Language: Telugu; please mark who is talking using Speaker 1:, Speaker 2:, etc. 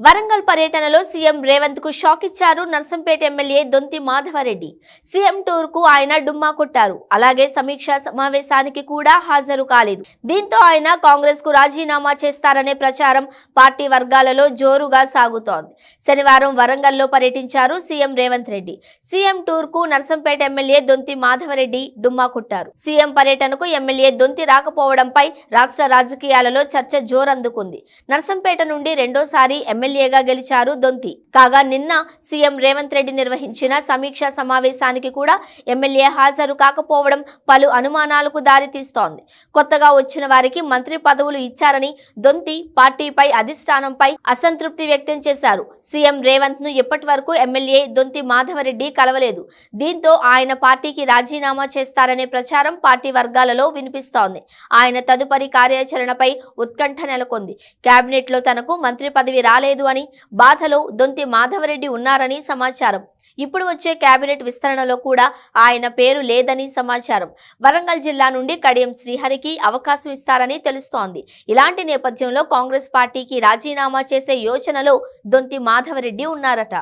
Speaker 1: వరంగల్ పర్యటనలో సీఎం రేవంత్కు షాక్ ఇచ్చారు నర్సంపేట ఎమ్మెల్యే దొంతి మాధవరెడ్డి. సీఎం టూర్కు ఆయన డుమ్మా కొట్టారు. అలాగే సమీక్షా సమావేశానికి కూడా హాజరు కాలేదు. దీంతో ఆయన కాంగ్రెస్కు రాజీనామా చేస్తారనే ప్రచారం పార్టీ వర్గాలలో జోరుగా సాగుతోంది. శనివారం వరంగల్లో పర్యటించారు సీఎం రేవంత్ రెడ్డి. సీఎం టూర్కు నర్సంపేట ఎమ్మెల్యే దొంతి మాధవరెడ్డి డుమ్మా కొట్టారు. సీఎం పర్యటనకు ఎమ్మెల్యే దొంతి రాకపోవడంపై రాష్ట్ర రాజకీయాలలో చర్చ జోరందుకుంది. నర్సంపేట నుండి రెండోసారి ఎమ్మెల్యేగా గెలిచారు దొంతి. కాగా నిన్న సీఎం రేవంత్ రెడ్డి నిర్వహించిన సమీక్షా సమావేశానికి కూడా ఎమ్మెల్యే హాజరు కాకపోవడం పలు అనుమానాలకు దారితీస్తోంది కొత్తగా వచ్చిన వారికి మంత్రి పదవులు ఇచ్చారని దొంతి పార్టీపై అధిష్టానంపై అసంతృప్తి వ్యక్తం చేశారు. సీఎం రేవంత్ను ఇప్పటి వరకు ఎమ్మెల్యే దొంతి మాధవరెడ్డి కలవలేదు. దీంతో ఆయన పార్టీకి రాజీనామా చేస్తారనే ప్రచారం పార్టీ వర్గాలలో వినిపిస్తోంది. ఆయన తదుపరి కార్యాచరణపై ఉత్కంఠ నెలకొంది. కేబినెట్లో తనకు మంత్రి పదవి రాలేదు. రాలేదు అని బాధలో దొంతి మాధవరెడ్డి ఉన్నారని సమాచారం. ఇప్పుడు వచ్చే కేబినెట్ విస్తరణలో కూడా ఆయన పేరు లేదని సమాచారం. వరంగల్ జిల్లా నుండి కడియం శ్రీహరికి అవకాశం ఇస్తారని తెలుస్తోంది. ఇలాంటి నేపథ్యంలో కాంగ్రెస్ పార్టీకి రాజీనామా చేసే యోచనలో దొంతి మాధవరెడ్డి ఉన్నారట.